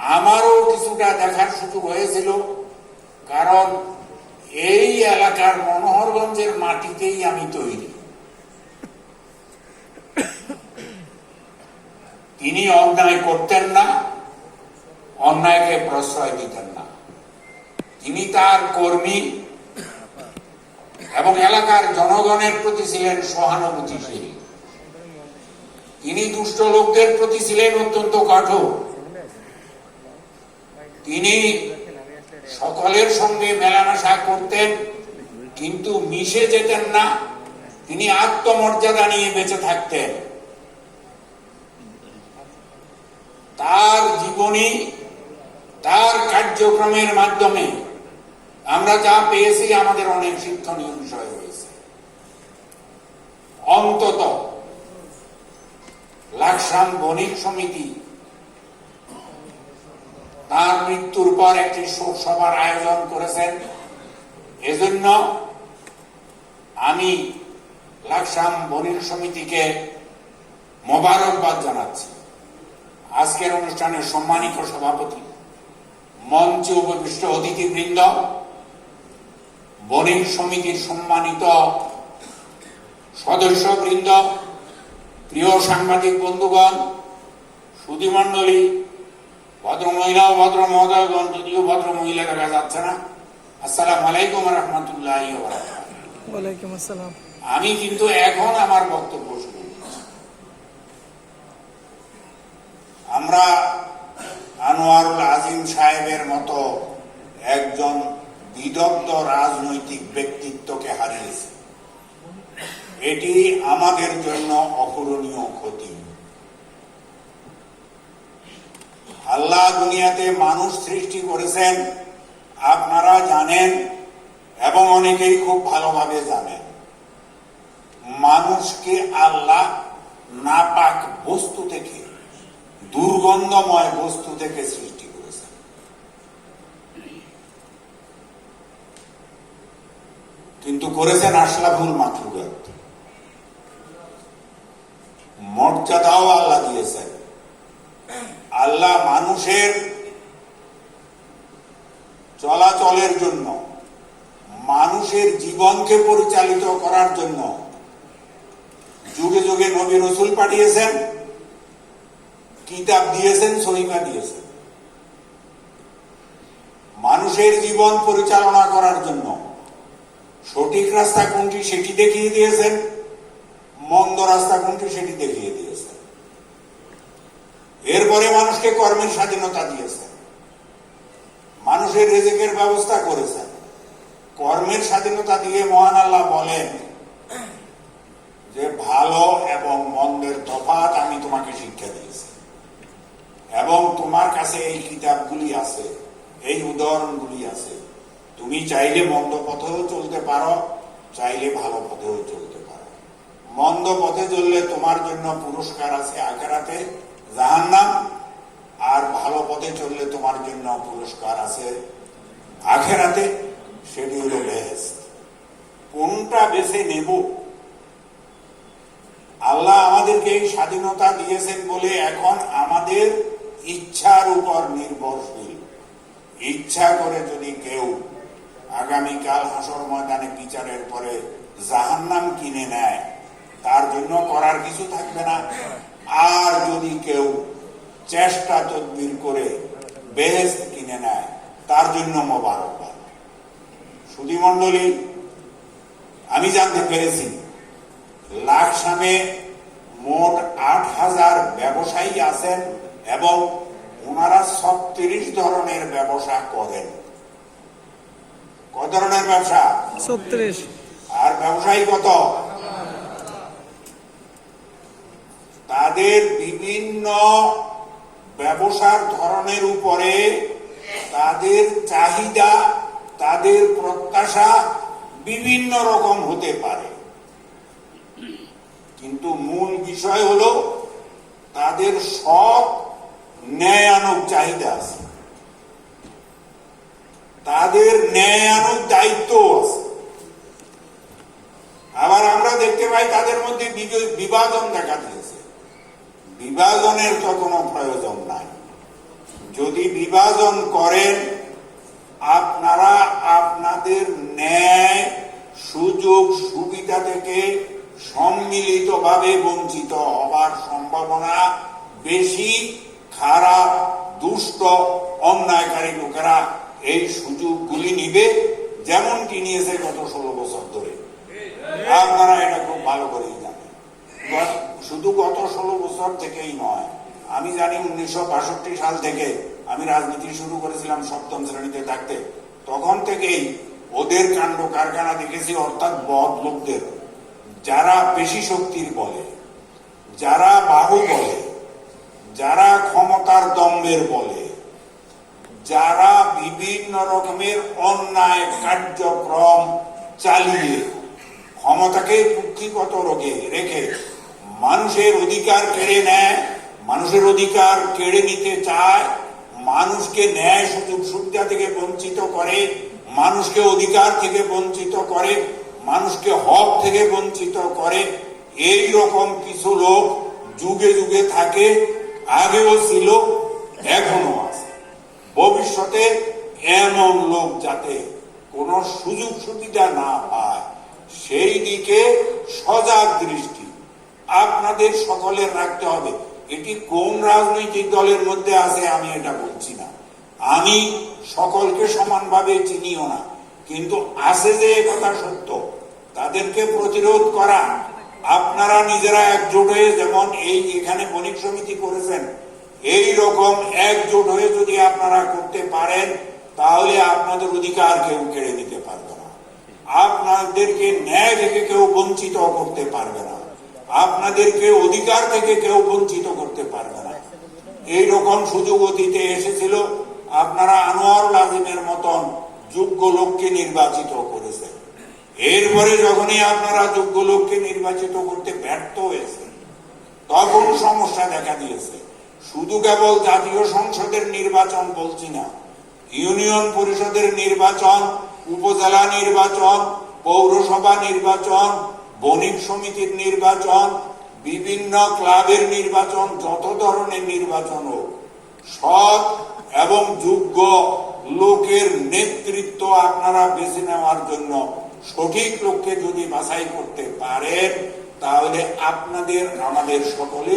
আমারও কিছুটা দেখার সুযোগ হয়েছিল, কারণ এই এলাকার মনোহরগঞ্জের মাটিতেই আমি তৈরি। তিনি অন্যায় করতেন না, অন্যায়কে প্রশ্রয় দিতেন না। তিনি তার কর্মী এবং এলাকার জনগণের প্রতি ছিলেন সহানুভূতিশীল। তিনি দুষ্ট লোকদের প্রতি ছিলেন অত্যন্ত কঠোর। তিনি সকলের সঙ্গে মেলামেশা করতেন, কিন্তু মিশে যেতেন না। তিনি আত্মমর্যাদা নিয়ে বেঁচে থাকতেন। তার জীবনী, তার কার্যক্রমের মাধ্যমে আমরা যা পেয়েছি, আমাদের অনেক শিক্ষণীয় বিষয় হয়েছে। অন্তত লাকসাম বণিক সমিতি তার মৃত্যুর পর একটি শোক সভার আয়োজন করেছেন। এজন্য আমি লাকসাম বণিক সমিতিকে মোবারকবাদ জানাচ্ছি। আজকের অনুষ্ঠানের সম্মানিত সভাপতি, মঞ্চে উপবিষ্ট অতিথিবৃন্দ, বণিক সমিতির সম্মানিত সদস্যবৃন্দ, প্রিয় সাংবাদিক বন্ধুগণ সুধীমণ্ডলী ভদ্র মহিলা ও ভদ্র মহোদয়গণ যদিও ভদ্র মহিলা দেখা যাচ্ছে না আসসালাম আলাইকুম রহমতুল্লাহ ওয়ালাইকুম আসসালাম। আমি কিন্তু এখন আমার বক্তব্য শুরু আমরা আনোয়ারুল আজিম সাহেবের মতো একজন বিদগ্ধ রাজনৈতিক ব্যক্তিত্বকে হারিয়েছি। এটি আমাদের জন্য অপূরণীয় ক্ষতি। আল্লাহ দুনিয়াতে মানুষ সৃষ্টি করেছেন, আপনারা জানেন এবং অনেকেই খুব ভালোভাবে জানেন। মানুষকে আল্লাহ নাপাক বস্তু থেকে, দুর্গন্ধময় বস্তু থেকে সৃষ্টি করেছেন। কিন্তু করেছেন আশরাফুল মাখলুকাত মর্যাদাও আল্লাহ দিয়েছেন। আল্লাহ মানুষের চলাচলের জন্য, মানুষের জীবনকে পরিচালিত করার জন্য যুগে যুগে নবী রসুল পাঠিয়েছেন, কিতাব দিয়েছেন সহিমা দিয়েছেন। মানুষের জীবন পরিচালনা করার জন্য সঠিক রাস্তা কোনটি সেটি দেখিয়ে দিয়েছেন, মন্দ রাস্তা কোনটি সেটি দেখিয়ে দিয়েছেন। এরপরে মানুষকে কর্মের স্বাধীনতা দিয়েছেন মানুষের রেজেকের ব্যবস্থা করেছেন কর্মের স্বাধীনতা দিয়ে মহান আল্লাহ বলেন যে, ভালো এবং মন্দের তফাৎ আমি তোমাকে শিক্ষা দিয়েছি। এবং তোমার কাছে এই কিতাবগুলি আছে, এই উদাহরণগুলি আছে। তুমি চাইলে মন্দ পথেও চলতে পারো, চাইলে ভালো পথেও চলতে পারো। মন্দ পথে চললে তোমার জন্য পুরস্কার আছে আখেরাতে। জাহান্নাম, আর ভালো পথে চললে তোমার জন্য পুরস্কার আছে। আখেরাতে সেটি হলো বেহেস্ত কোনটা বেছে নেব? আল্লাহ আমাদেরকে এই স্বাধীনতা দিয়েছেন বলে এখন আমাদের ইচ্ছার উপর নির্ভরশীল। ইচ্ছা করে যদি কেউ আগামীকাল হাসর ময়দানে বিচারের পরে জাহান্নাম কিনে নেয়, তার জন্য করার কিছু থাকবে না। আর যদি কেউ চেষ্টা তদবির করে বেহেস্ত কিনে নেয় তার জন্য মোবারকবাদ। সুধীমণ্ডলী আমি জানতে পেরেছি লাকসামে মোট আট হাজার ব্যবসায়ী আছেন এবং ওনারা ছত্রিশ ধরনের ব্যবসা করেন। কয় ধরনের ব্যবসা? ছত্রিশ। আর ব্যবসায়ী কত? তাদের বিভিন্ন ব্যবসার ধরনের উপরে তাদের চাহিদা, তাদের প্রত্যাশা বিভিন্ন রকম হতে পারে। কিন্তু মূল বিষয় হলো তাদের সব ন্যায়ানক চাহিদা আছে। তাদের ন্যায়ানক দায়িত্ব আছে। আবার আমরা দেখতে পাই তাদের মধ্যে বিভাজন দেখা দিয়েছে। বিভাজনের তো কোনো প্রয়োজন নাই। যদি বিভাজন করেন, আপনারা আপনাদের ন্যায়, সুযোগ, সুবিধা থেকে সম্মিলিতভাবে বঞ্চিত হবার সম্ভাবনা বেশি, খারাপ, দুষ্ট, অন্যায়কারী লোকেরা এই সুযোগগুলি নিবে, যেমনটি নিয়েছে গত ষোলো বছর ধরে। আপনারা এটা খুব ভালো গত- শুধু গত ষোলো বছর থেকেই নয়। আমি জানি উনিশশো বাষট্টি সাল থেকে আমি রাজনীতি শুরু করেছিলাম সপ্তম শ্রেণীতে থাকতে। তখন থেকেই ওদের কাণ্ড কারখানা দেখেছি, অর্থাৎ বদ লোকদের। যারা পেশি শক্তির বলে, যারা বাহু বলে, যারা ক্ষমতার দম্বের বলে, যারা বিভিন্ন রকমের অন্যায় কার্যক্রম চালিয়ে ক্ষমতাকে কুক্ষিগত রোগে রেখে মানুষের অধিকার কেড়ে নেয়, মানুষের অধিকার কেড়ে নিতে চায়, মানুষকে ন্যায় সুযোগ সুবিধা থেকে বঞ্চিত করে, মানুষকে অধিকার থেকে বঞ্চিত করে, মানুষকে হক থেকে বঞ্চিত করে। এই রকম কিছু লোক যুগে যুগে থাকে, আগেও ছিল, এখনও আছে। ভবিষ্যতে এমন লোক যাতে কোনো সুযোগ সুবিধা না পায়, সেই দিকে সজাগ দৃষ্টি আপনাদের সকলের রাখতে হবে। এটি কোন রাজনৈতিক দলের মধ্যে আছে আমি এটা বলছি না। আমি সকলকে সমানভাবে চিনিও না। কিন্তু আছে যে কথা সত্য, তাদেরকে প্রতিরোধ করা। আপনারা নিজেরা একজোট হয়ে যেমন এই এখানে বণিক সমিতি করেছেন, এই রকম একজোট হয়ে যদি আপনারা করতে পারেন, তাহলে আপনাদের অধিকার কেউ কেড়ে নিতে পারবে না। আপনাদেরকে ন্যায় থেকে কেউ বঞ্চিত করতে পারবে না। আপনাদেরকে অধিকার থেকে কেউ বঞ্চিত করতে পারবে না। এই রকম সুযোগ অতীতে এসেছিল। আপনারা আনোয়ার আজিমের মতন যোগ্য লোককে নির্বাচিত করেছেন। এরপরে যখনই আপনারা যোগ্য লোককে নির্বাচিত করতে ব্যর্থ হয়েছে তখন সমস্যা দেখা দিয়েছে। শুধু কেবল জাতীয় সংসদের নির্বাচন বলছি না, ইউনিয়ন পরিষদের নির্বাচন, উপজেলা নির্বাচন, পৌরসভা নির্বাচন বণিক সমিতির নির্বাচন, বিভিন্ন ক্লাবের নির্বাচন, যত ধরনের নির্বাচন হোক, সৎ এবং যোগ্য লোকের নেতৃত্ব আপনারা বেছে নেওয়ার জন্য সঠিক লোককে যদি বাছাই করতে পারেন, তাহলে আপনাদের, আমাদের সকলে